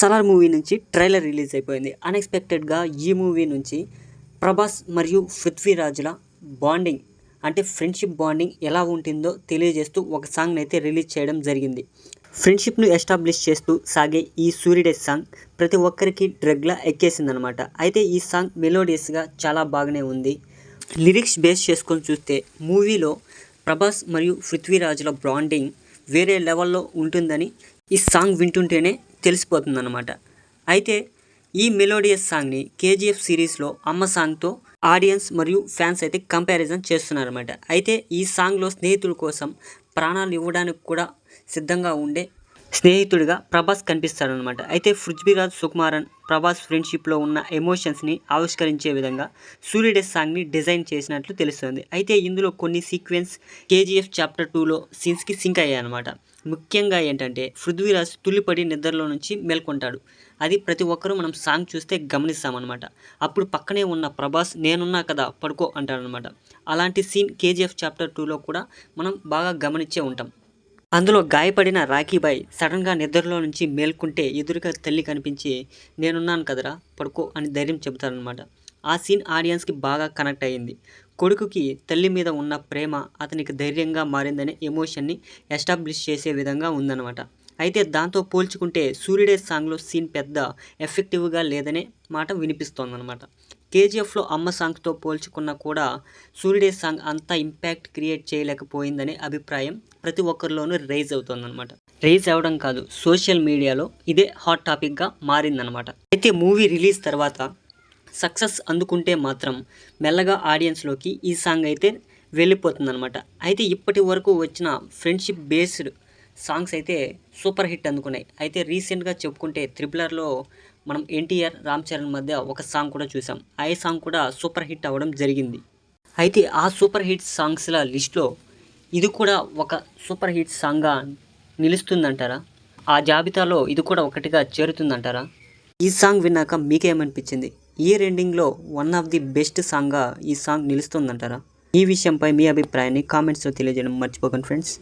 Salaar movie నుంచి trailer release అయిపోయింది. అన్ఎక్స్పెక్టెడ్గా ఈ మూవీ నుంచి ప్రభాస్ మరియు పృథ్వీరాజుల బాండింగ్ అంటే ఫ్రెండ్షిప్ బాండింగ్ ఎలా ఉంటుందో తెలియజేస్తూ ఒక సాంగ్ని అయితే రిలీజ్ చేయడం జరిగింది. ఫ్రెండ్షిప్ను ఎస్టాబ్లిష్ చేస్తూ సాగే ఈ సూర్యుడే సాంగ్ ప్రతి ఒక్కరికి డ్రగ్లా ఎక్కేసిందనమాట. అయితే ఈ సాంగ్ మెలోడియస్గా చాలా బాగానే ఉంది. లిరిక్స్ బేస్ చేసుకొని చూస్తే మూవీలో ప్రభాస్ మరియు పృథ్వీరాజుల బాండింగ్ వేరే లెవెల్లో ఉంటుందని ఈ సాంగ్ వింటుంటేనే తెలిసిపోతుందన్నమాట. అయితే ఈ మెలోడియస్ సాంగ్ని కేజీఎఫ్ సిరీస్లో అమ్మ సాంగ్తో ఆడియన్స్ మరియు ఫ్యాన్స్ అయితే కంపారిజన్ చేస్తున్నారన్నమాట. అయితే ఈ సాంగ్లో స్నేహితుల కోసం ప్రాణాలు ఇవ్వడానికి కూడా సిద్ధంగా ఉండే స్నేహితుడిగా ప్రభాస్ కనిపిస్తాడనమాట అయితే పృథ్వీరాజ్ సుకుమారన్ ప్రభాస్ ఫ్రెండ్షిప్లో ఉన్న ఎమోషన్స్ని ఆవిష్కరించే విధంగా సూర్యుడే సాంగ్ని డిజైన్ చేసినట్లు తెలుస్తుంది. అయితే ఇందులో కొన్ని సీక్వెన్స్ కేజీఎఫ్ చాప్టర్ టూలో సీన్స్కి సింక్ అయ్యాయి అనమాట ముఖ్యంగా ఏంటంటే పృథ్వీరాజ్ తుల్లిపడి నిద్రలో నుంచి మేల్కొంటాడు. అది ప్రతి ఒక్కరూ మనం సాంగ్ చూస్తే గమనిస్తామన్నమాట. అప్పుడు పక్కనే ఉన్న ప్రభాస్ నేనున్నా కదా పడుకో అంటాడనమాట అలాంటి సీన్ కేజీఎఫ్ చాప్టర్ టూలో కూడా మనం బాగా గమనించే ఉంటాం. అందులో గాయపడిన రాఖీబాయ్ సడన్గా నిద్రలో నుంచి మేల్కుంటే ఎదురుగా తల్లి కనిపించి నేనున్నాను కదరా పడుకో అని ధైర్యం చెబుతారనమాట ఆ సీన్ ఆడియన్స్కి బాగా కనెక్ట్ అయ్యింది. కొడుకుకి తల్లి మీద ఉన్న ప్రేమ అతనికి ధైర్యంగా మారిందనే ఎమోషన్ని ఎస్టాబ్లిష్ చేసే విధంగా ఉందన్నమాట. అయితే దాంతో పోల్చుకుంటే సూర్యుడే సాంగ్లో సీన్ పెద్ద ఎఫెక్టివ్గా లేదనే మాట వినిపిస్తోందనమాట కేజీఎఫ్లో అమ్మ సాంగ్తో పోల్చుకున్నా కూడా సూర్యుడే సాంగ్ అంత ఇంపాక్ట్ క్రియేట్ చేయలేకపోయిందనే అభిప్రాయం ప్రతి ఒక్కరిలోనూ రైజ్ అవుతుందన్నమాట. రైజ్ అవ్వడం కాదు సోషల్ మీడియాలో ఇదే హాట్ టాపిక్గా మారిందనమాట అయితే మూవీ రిలీజ్ తర్వాత సక్సెస్ అందుకుంటే మాత్రం మెల్లగా ఆడియన్స్లోకి ఈ సాంగ్ అయితే వెళ్ళిపోతుందనమాట అయితే ఇప్పటి వరకు వచ్చిన ఫ్రెండ్షిప్ బేస్డ్ సాంగ్స్ అయితే సూపర్ హిట్ అందుకున్నాయి. అయితే రీసెంట్గా చెప్పుకుంటే త్రిపులర్లో మనం ఎన్టీఆర్ రామ్ చరణ్ మధ్య ఒక సాంగ్ కూడా చూసాం. ఆ సాంగ్ కూడా సూపర్ హిట్ అవ్వడం జరిగింది. అయితే ఆ సూపర్ హిట్ సాంగ్స్ల లిస్ట్లో ఇది కూడా ఒక సూపర్ హిట్ సాంగ్గా నిలుస్తుందంటారా? ఆ జాబితాలో ఇది కూడా ఒకటిగా చేరుతుందంటారా? ఈ సాంగ్ విన్నాక మీకేమనిపించింది? ఇయర్ ఎండింగ్లో వన్ ఆఫ్ ది బెస్ట్ సాంగ్గా ఈ సాంగ్ నిలుస్తుందంటారా? ఈ విషయంపై మీ అభిప్రాయాన్ని కామెంట్స్లో తెలియజేయడం మర్చిపోకండి ఫ్రెండ్స్.